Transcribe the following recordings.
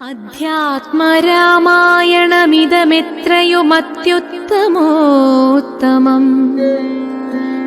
അധ്യാത്മരാമായണമിതമെത്രയുമത്യുത്തമോത്തമം.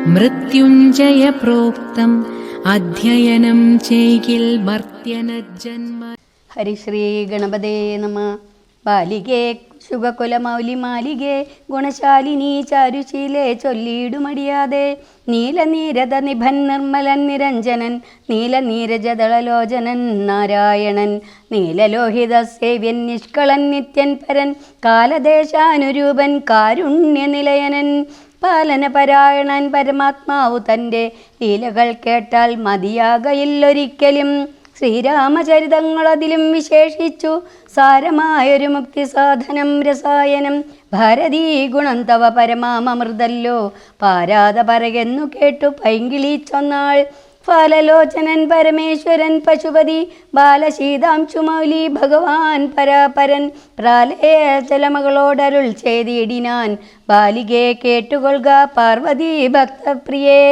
മൃത്യുഞ്ജയ പ്രോക്തം അധ്യയനം ചെയ്കിൽ മർത്യനജന്മ ഹരിശ്രീ ഗണപതേ നമ. ബാലികേ ശുഭകുലമൗലി മാലികേ ഗുണശാലിനി ചാരുശീലെ ചൊല്ലിയിടുമടിയാതെ. നീലനീരത നിഭൻ നിർമ്മലൻ നിരഞ്ജനൻ നീലനീരജദളലോചനൻ നാരായണൻ. നീലലോഹിത സേവ്യൻ നിഷ്കളൻ നിത്യൻ പരൻ കാലദേശാനുരൂപൻ കാരുണ്യ കാരുണ്യനിലയനൻ. പാലനപരായണൻ പരമാത്മാവു തന്റെ ലീലകൾ കേട്ടാൽ മതിയാകയില്ലൊരിക്കലും. ശ്രീരാമചരിതങ്ങളതിലും വിശേഷിച്ചു. സാരമായൊരു മുക്തി സാധനം രസായനം. ഭാരതീ ഗുണം തവ പരമാമൃതല്ലോ. പാരാത പറയെന്നു കേട്ടു പൈങ്കിളി ചൊന്നാൾ. ഫാലലോചനൻ പരമേശ്വരൻ പശുപതി ബാലശീതാംശുമൗലി ഭഗവാൻ പരാപരൻ. പ്രാലയചലമകളോടരുൾ ചെയ്തിടിനാൻ. ബാലികയെ കേട്ടുകൊള്ളുക പാർവതി ഭക്തപ്രിയേ.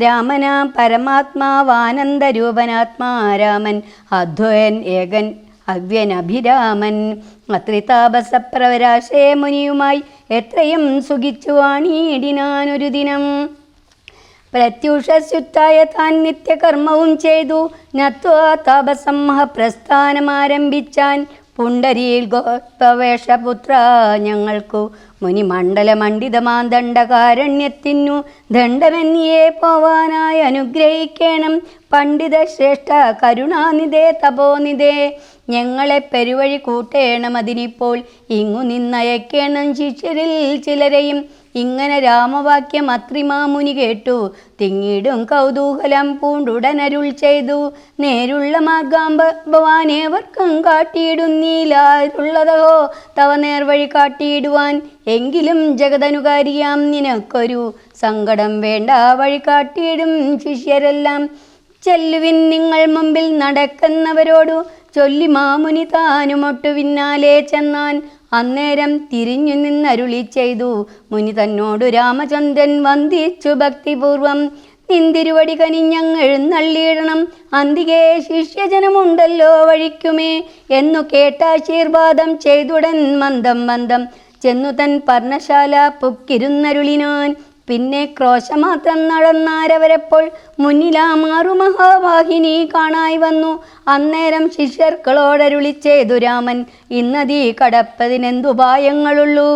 രാമനാം പരമാത്മാവാനന്ദരൂപനാത്മാ രാമൻ അധ്വയൻ ഏകൻ അവ്യൻ അവ്യനഭിരാമൻ അത്രിതാപസപ്രവരാശേ മുനിയുമായി എത്രയും സുഖിച്ചു വാണിയിടിനാനൊരു ദിനം. പ്രത്യുഷസ്യുത്തായ താൻ നിത്യകർമ്മവും ചെയ്തു. നത്വാ താപസംഹ പ്രസ്ഥാനമാരംഭിച്ചാൻ പുണ്ടരിയിൽ ഗോപവേഷപുത്ര ഞങ്ങൾക്കു മുനിമണ്ഡലമണ്ഡിതമാം ദണ്ഡകാരണ്യത്തിനു ദണ്ഡമെന്നിയെ പോവാനായി അനുഗ്രഹിക്കണം. പണ്ഡിത ശ്രേഷ്ഠ കരുണാനിധേ തപോനിധേ ഞങ്ങളെ പെരുവഴി കൂട്ടേണം അതിനിപ്പോൾ. ഇങ്ങു നിന്നയക്കേണം ശിഷ്യരിൽ ചിലരെയും. ഇങ്ങനെ രാമവാക്യം അത്രിമാമുനി കേട്ടു. തിങ്ങിടും കൗതൂഹലം പൂണ്ടുടനരുൾ ചെയ്തു. നേരുള്ള മാർഗാം ഭവാനേവർക്കും കാട്ടിയിടുന്നീലാരുള്ളതോ? തവ നേർവഴി കാട്ടിയിടുവാൻ എങ്കിലും ജഗതനുകാരിയാം നിനക്കൊരു സങ്കടം വേണ്ട. വഴി കാട്ടിയിടും ശിഷ്യരെല്ലാം. ചെല്ലുവിൻ നിങ്ങൾ മുമ്പിൽ നടക്കുന്നവരോടു ചൊല്ലി മാമുനി താനുമൊട്ടു പിന്നാലെ ചെന്നാൻ. അന്നേരം തിരിഞ്ഞു നിന്നരുളി ചെയ്തു. മുനി തന്നോടു രാമചന്ദ്രൻ വന്ദിച്ചു ഭക്തിപൂർവം. നിന്തിരുവടി കനിഞ്ഞങ്ങെഴുന്നള്ളിയിടണം അന്തികെ ശിഷ്യജനമുണ്ടല്ലോ വഴിക്കുമേ എന്നു കേട്ടാശീർവാദം ചെയ്തുടൻ മന്ദം മന്ദം. ചെന്നു തൻ പർണശാല പുക്കിരുന്നരുളിനാൻ. പിന്നെ ക്രോശമാത്രം നടന്നാരവരെപ്പോൾ മുന്നിലാ മാറു മഹാവാഹിനി കാണായി വന്നു. അന്നേരം ശിഷ്യർക്കളോടരുളി ചെയ്തു രാമൻ ഇന്നതീ കടപ്പതിനെന്തുപായങ്ങളുള്ളൂ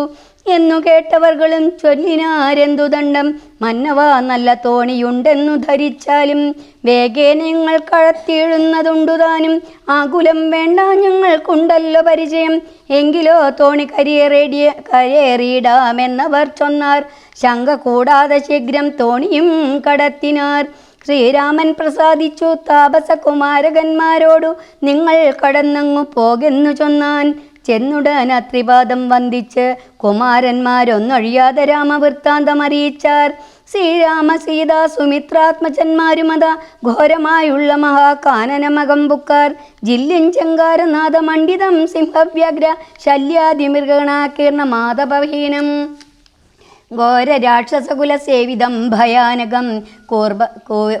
എന്നു കേട്ടവർകളും ചൊല്ലിനാരെന്തു ദണ്ഡം? മന്നവ നല്ല തോണിയുണ്ടെന്നു ധരിച്ചാലും വേഗേ ഞങ്ങൾ കഴത്തിയിടുന്നതുണ്ടു താനും. ആകുലം വേണ്ട ഞങ്ങൾക്കുണ്ടല്ലോ പരിചയം. എങ്കിലോ തോണി കരിയേറിയ കരയേറിയിടാമെന്നവർ ചൊന്നാർ. ശങ്ക കൂടാതെ ശീഘ്രം തോണിയും കടത്തിനാർ. ശ്രീരാമൻ പ്രസാദിച്ചു താപസകുമാരകന്മാരോടു നിങ്ങൾ കടന്നങ്ങു പോകെന്നു ചൊന്നാൻ. ചെന്നുടൻ അത്രിപാദം വന്ദിച്ച് കുമാരന്മാരൊന്നൊഴിയാതെ രാമവൃത്താന്തം അറിയിച്ചാർ ശ്രീരാമ സീത സുമിത്രാത്മജന്മാരുമത ഘോരമായുള്ള മഹാകാനനമകമ്പുക്കാർ. ജില്ലിൻ ചങ്കാരനാഥ മണ്ഡിതം സിംഹവ്യഗ്ര ശല്യാതിമൃഗണാകീർണ മാധവഹീനം. ഘോര രാക്ഷസകുല സേവിതം ഭയാനകം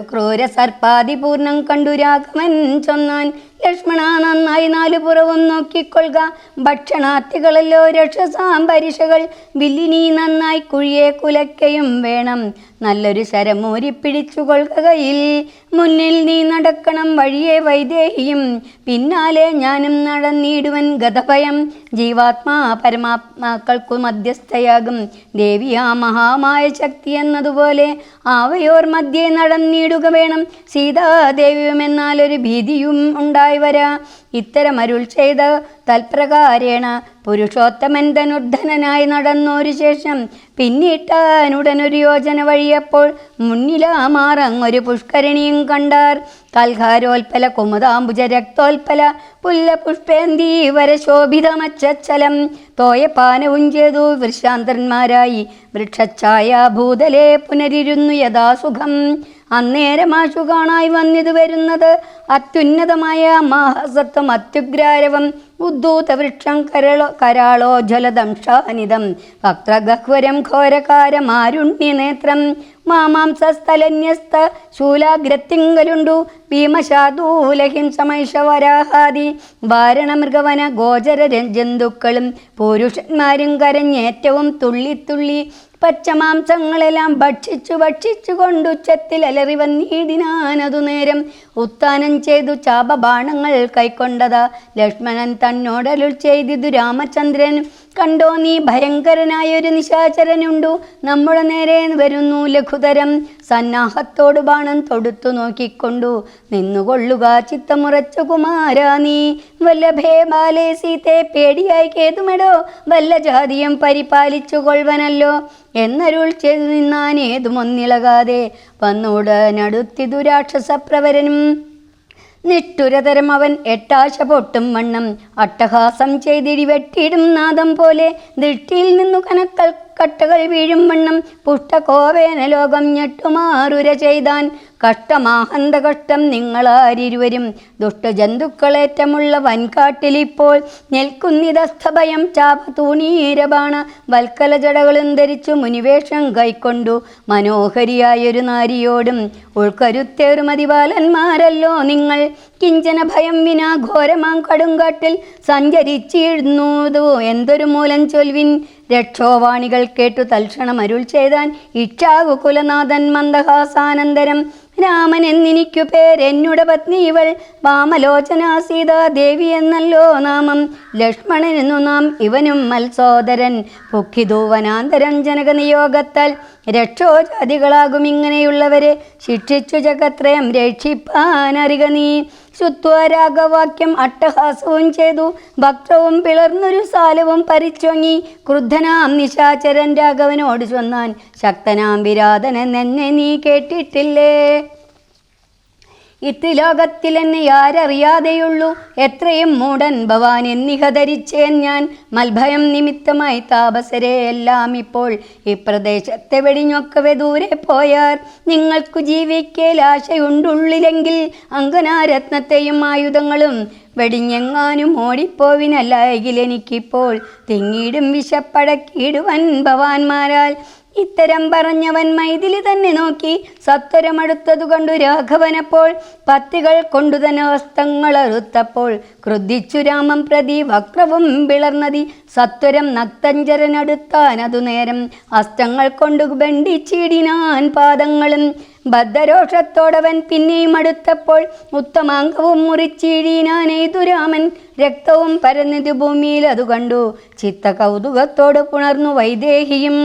ക്രൂര സർപ്പാതിപൂർണം കണ്ടുരാഗമൻ ചൊന്നാൻ ലക്ഷ്മണ നന്നായി നാലു പുറവും നോക്കിക്കൊള്ളുക. ഭക്ഷണാർത്ഥികളല്ലോ രക്ഷസാം പരിഷകൾ വില്ലിനി നന്നായി കുഴിയെ കുലയ്ക്കയും വേണം. നല്ലൊരു ശരമൂരി പിടിച്ചു കയ്യിൽ. മുന്നിൽ നീ നടക്കണം വഴിയെ വൈദേഹിയും. പിന്നാലെ ഞാനും നടന്നിടുവൻ ഗതഭയം. ജീവാത്മാ പരമാത്മാക്കൾക്കു മധ്യസ്ഥയാകും. ദേവിയാ മഹാമായ ശക്തി എന്നതുപോലെ ആവയോർ മധ്യേ നടന്നിടുക വേണം. സീതാദേവിയും എന്നാലൊരു ഭീതിയും ഉണ്ടായി വരാ ഇത്തരം അരുൾ ചെയ്ത് തൽപ്രകാരേണ പുരുഷോത്തമൻ ധനുർധനനായി നടന്നൊരു ശേഷം പിന്നിട്ടാനുടനൊരു യോജന വഴിയപ്പോൾ മുന്നിലാമാറങ്ങൊരു പുഷ്കരണിയും കണ്ടാർ. കൽഹാരോൽപ്പല കുമുദാംബുജ രക്തോൽപ്പല പുല്ല പുഷ്പേന്തീവര ശോഭിതമച്ചലം തോയപാനവും ചെയ്തു വൃഷാന്തന്മാരായി വൃക്ഷഛായ ഭൂതലെ പുനരിരുന്നു യഥാസുഖം. അന്നേരമാശു കാണായി വന്നിത് വരുന്നത് അത്യുന്നതമായ മാഹസത്വം അത്യുഗ്രാരവം ഉദ്ധൂത കരളോ കരാളോ ജലദംശാനിതം. വക്രഗഹ്വരം ഘോരകാരമാരുണ്യനേത്രം. മാമാംസസ്ഥലന്യസ്ത ശൂലാഗ്രത്തിങ്കലുണ്ടു. ഭീമശാദൂലഹിംസമൈഷവരാഹാദി വാരണമൃഗവന ഗോചര ജന്തുക്കളും പുരുഷന്മാരും കരഞ്ഞേറ്റവും തുള്ളിത്തുള്ളി പച്ചമാംസങ്ങളെല്ലാം ഭക്ഷിച്ചു ഭക്ഷിച്ചു കൊണ്ടുച്ചത്തിൽ അലറി വന്നീടിനാനതു നേരം ഉത്താനം ചെയ്തു ചാപബാണങ്ങൾ കൈക്കൊണ്ടതാ. ലക്ഷ്മണൻ തന്നോടരുൾ ചെയ്തിതു രാമചന്ദ്രൻ. കണ്ടോ നീ ഭയങ്കരനായൊരു നിശാചരനുണ്ടു? നമ്മുടെ നേരെ വരുന്നു ലഘുതരം. സന്നാഹത്തോട് ബാണം തൊടുത്തു നോക്കിക്കൊണ്ടു. നിന്നുകൊള്ളുക ചിത്തമുറച്ച കുമാര നീ. വല്ലഭേ ബാലേ സീത്തെ പേടിയായി കേതുമെടോ. വല്ല ജാതിയും പരിപാലിച്ചു കൊള്ളവനല്ലോ എന്നരുൾ ചെയ്തു നിന്നാൻ ഏതുമൊന്നിളകാതെ. വന്നുടനടുത്തിതു രാക്ഷസപ്രവരനും. നിഷ്ഠുരതരം അവൻ എട്ടാശ പൊട്ടും വണ്ണം അട്ടഹാസം ചെയ്തിടി വെട്ടിയിടും നാദം പോലെ ദൃഷ്ടിയിൽ നിന്നു കനക്കൽ കട്ടകൾ വീഴും വണ്ണം പുഷ്ടകോവേന ലോകം ഞെട്ടുമാറുര ചെയ്താൻ കഷ്ടമാഹന്ത കഷ്ടം നിങ്ങളാരിരുവരും. ദുഷ്ടജന്തുക്കളേറ്റമുള്ള വൻകാട്ടിലിപ്പോൾ നിൽക്കുന്നിതസ്ഥഭയം ചാപ തൂണീരബാണ വൽക്കല ജടകളും ധരിച്ചു മുനിവേഷം കൈക്കൊണ്ടു. മനോഹരിയായൊരു നാരിയോടും ഉൾക്കരുത്തേറുമതിപാലന്മാരല്ലോ നിങ്ങൾ. കിഞ്ചന ഭയം വിനാ ഘോരമാം കടുങ്കാട്ടിൽ സഞ്ചരിച്ചിരുന്നു എന്തൊരു മൂലം ചൊൽവിൻ രക്ഷോവാണികൾ കേട്ടു തൽക്ഷണം അരുൾ ചെയ്താൻ ഇച്ഛാകു കുലനാഥൻ മന്ദഹാസാനന്തരം. രാമൻ എന്നിനിക്കു പേരെന്നുടെ പത്നി ഇവൾ. വാമലോചന സീതാ ദേവി എന്നല്ലോ നാമം. ലക്ഷ്മണനെന്നു നാം ഇവനും മത്സോദരൻ. പൊക്കിതൂവനാന്തരം നിയോഗത്താൽ രക്ഷോജാതികളാകും ഇങ്ങനെയുള്ളവരെ. ശിക്ഷിച്ചു ജഗത്രയം രക്ഷിപ്പാനറിക നീ. ശുത്വരാഗവാക്യം അട്ടഹാസവും ചെയ്തു. ഭക്തവും പിളർന്നൊരു സാലവും പരിച്ചൊങ്ങി. ക്രുദ്ധനാം നിശാചരൻ രാഘവനോട് ചൊന്നാൻ. ശക്തനാം വിരാതനെന്നെ നീ കേട്ടിട്ടില്ലേ? ഇത്രിലോകത്തിൽ എന്നെ ആരറിയാതെയുള്ളൂ എത്രയും മൂടൻ ഭവാൻ എന്നിഹ ധരിച്ചേൻ ഞാൻ. മൽഭയം നിമിത്തമായി താപസരെ എല്ലാം ഇപ്പോൾ ഈ പ്രദേശത്തെ വെടിഞ്ഞൊക്കവെ ദൂരെ പോയാർ. നിങ്ങൾക്കു ജീവിക്കേൽ ആശയുണ്ടുള്ളിലെങ്കിൽ അങ്കനാരത്നത്തെയും ആയുധങ്ങളും വെടിഞ്ഞെങ്ങാനും ഓടിപ്പോവിനല്ലായെങ്കിൽ എനിക്കിപ്പോൾ തിങ്ങീടും വിശപ്പടക്കിയിടുവൻ ഭവാന്മാരാൽ ഇത്തരം പറഞ്ഞവൻ മൈഥിലി തന്നെ നോക്കി സത്വരമടുത്തതു കണ്ടു രാഘവനപ്പോൾ പത്തികൾ കൊണ്ടുതന്നെ വസ്ത്രങ്ങൾ അറുത്തപ്പോൾ ക്രുദ്ധിച്ചു രാമം പ്രതി വക്രവും പിളർന്നതി സത്വരം നക്തഞ്ചരനടുത്താൻ അതു നേരം അസ്ത്രങ്ങൾ കൊണ്ടു ബണ്ടിച്ചിടിനാൻ പാദങ്ങളും ബദ്ധരോഷത്തോടവൻ പിന്നെയും അടുത്തപ്പോൾ ഉത്തമാംഗവും മുറിച്ചിഴീനാനെയ്തു രാമൻ രക്തവും പരന്നിതു ഭൂമിയിൽ അതു കണ്ടു ചിത്ത കൗതുകത്തോട് പുണർന്നു വൈദേഹിയും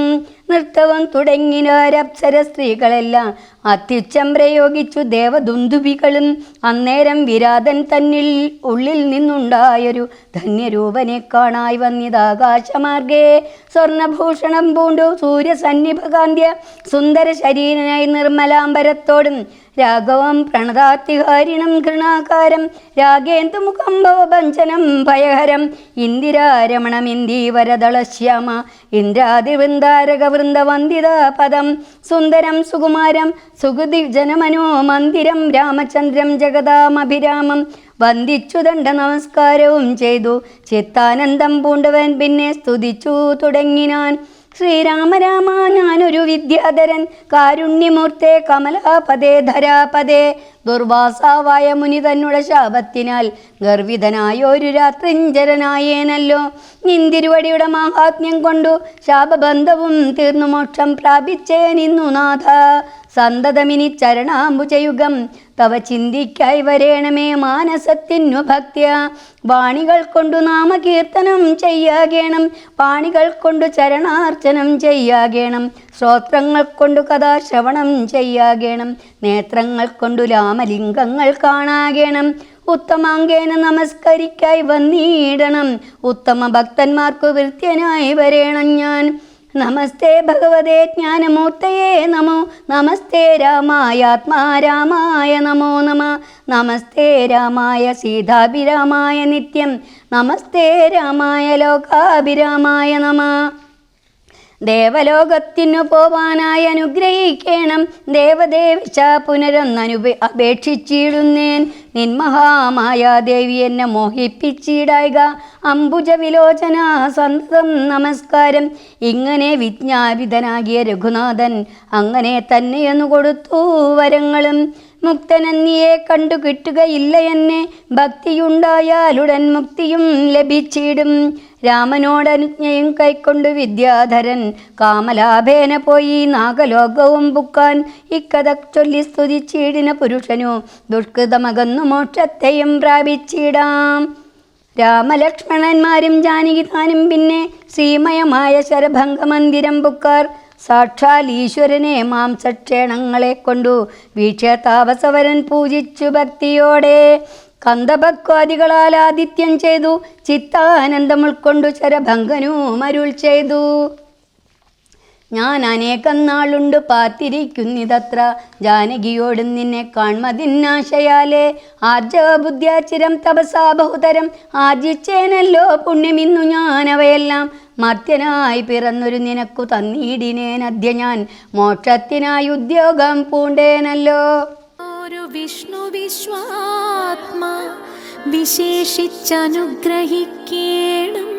നൃത്തവും തുടങ്ങിനാരപ്സര സ്ത്രീകളെല്ലാം അത്യുച്ചം പ്രയോഗിച്ചു ദേവദുന്ദുഭികളും അന്നേരം വിരാതൻ തന്നിൽ ഉള്ളിൽ നിന്നുണ്ടായൊരു ധന്യരൂപനെ കാണായി വന്നിതാകാശമാർഗേ സ്വർണഭൂഷണം പൂണ്ടു സൂര്യസന്നിഭകാന്ത്യ സുന്ദര ശരീരനായി നിർമ്മലാംബരത്തോടും രാഘവം പ്രണതാത്തിഹാരിണം ഘൃണാകാരം രാഗേന്ദുമുഖം ഭവഭഞ്ചനം ഭയഹരം. ഇന്ദിരാരമണം ഇന്ദീവരദളശ്യാമ ഇന്ദ്രാതിവൃന്ദാരക വൃന്ദവന്ദിത പദം സുന്ദരം സുകുമാരം സുഗതി ജനമനോ മന്ദിരം രാമചന്ദ്രം ജഗതാമഭിരാമം വന്ദിച്ചു ദണ്ഡ നമസ്കാരവും ചെയ്തു ചിത്താനന്ദം പൂണ്ടവൻ പിന്നെ സ്തുതിച്ചു തുടങ്ങിനാൻ. ശ്രീരാമ രാമ ഞാനൊരു വിദ്യാധരൻ. കാരുണ്യമൂർത്തെ കമലാപദേ ധരാപദേ. ദുർവാസാവായ മുനി തന്നുള്ള ശാപത്തിനാൽ ഗർവിതനായ ഒരു രാത്രിഞ്ചരനായേനല്ലോ. നിന്തിരുവടിയുടെ മാഹാത്മ്യം കൊണ്ടു ശാപബന്ധവും തീർന്നു മോക്ഷം പ്രാപിച്ചേ നിന്നു നാഥ. സന്തതമിനി ചരണാംബുജയുഗം. തവ ചിന്തിക്കായി വരേണമേ മാനസത്തിനു ഭക്ത്യ. വാണികൾ കൊണ്ടു നാമകീർത്തനം ചെയ്യാകേണം. പാണികൾ കൊണ്ടു ചരണാർച്ചനം ചെയ്യാകേണം. ശ്രോത്രങ്ങൾ കൊണ്ടു കഥാശ്രവണം ചെയ്യാകേണം. നേത്രങ്ങൾ കൊണ്ടു രാമലിംഗങ്ങൾ കാണാകേണം. ഉത്തമാങ്കേന നമസ്കരിക്കായി വന്നിടണം. ഉത്തമ ഭക്തന്മാർക്കു വൃത്യനായി വരേണം ഞാൻ. നമസ്തേ ഭഗവതേ ജ്ഞാനമൂർത്തയേ നമോ. നമസ്തേ രാമായ ആത്മാരാമായ നമോ നമ. നമസ്തേ രാമായ സീതാഭിരാമായ നിത്യം. നമസ്തേ രാമായ ലോകാഭിരാമായ നമ. ദേവലോകത്തിനു പോവാനായി അനുഗ്രഹിക്കണം. ദേവദേവിച്ച പുനരൊന്നനുപ അപേക്ഷിച്ചിടുന്നേൻ. നിന്മഹാമായ ദേവി എന്നെ മോഹിപ്പിച്ചിടായിക അംബുജ വിലോചന സന്തതം നമസ്കാരം. ഇങ്ങനെ വിജ്ഞാപിതനാകിയ രഘുനാഥൻ അങ്ങനെ തന്നെയെന്നു കൊടുത്തു വരങ്ങളും. മുക്തനന്നിയെ കണ്ടു കിട്ടുകയില്ല എന്നെ. ഭക്തിയുണ്ടായാലുടൻ മുക്തിയും ലഭിച്ചിടും. രാമനോടനുജ്ഞയും കൈക്കൊണ്ട് വിദ്യാധരൻ കാമലാഭേന പോയി നാഗലോകവും ബുക്കാൻ ഇക്കഥ ചൊല്ലി സ്തുതിച്ചീടിന പുരുഷനു ദുഷ്കൃതമകന്നു മോക്ഷത്തെയും പ്രാപിച്ചിടാം. രാമലക്ഷ്മണന്മാരും ജാനകിതാനും പിന്നെ ശ്രീമയമായ ശരഭംഗമന്ദിരം ബുക്കാർ സാക്ഷാൽ ഈശ്വരനെ മാംസക്ഷേണങ്ങളെ കൊണ്ടു വീക്ഷതാപസവരൻ പൂജിച്ചു ഭക്തിയോടെ. കന്ദഭക്വാദികളാൽ ആദിത്യം ചെയ്തു ചിത്താനന്ദം ഉൾക്കൊണ്ടു ചരഭംഗനും മരുൾ ചെയ്തു. ഞാൻ അനേകം നാളുണ്ട് പാത്തിരിക്കുന്നിതത്ര ജാനകിയോട് നിന്നെ കാൺമതിന്നാശയാലേ. ആർജവബുദ്ധ്യാചിരം തപസാ ബഹുതരം ആർജിച്ചേനല്ലോ പുണ്യമിന്നു ഞാൻ അവയെല്ലാം മർത്യനായി പിറന്നൊരു നിനക്കു തന്നീടിനേനദ്യ ഞാൻ മോക്ഷത്തിനായി ഉദ്യോഗം പൂണ്ടേനല്ലോ. ഒരു വിഷ്ണു വിശ്വാത്മാ വിശേഷിച്ചനുഗ്രഹിക്കേണം.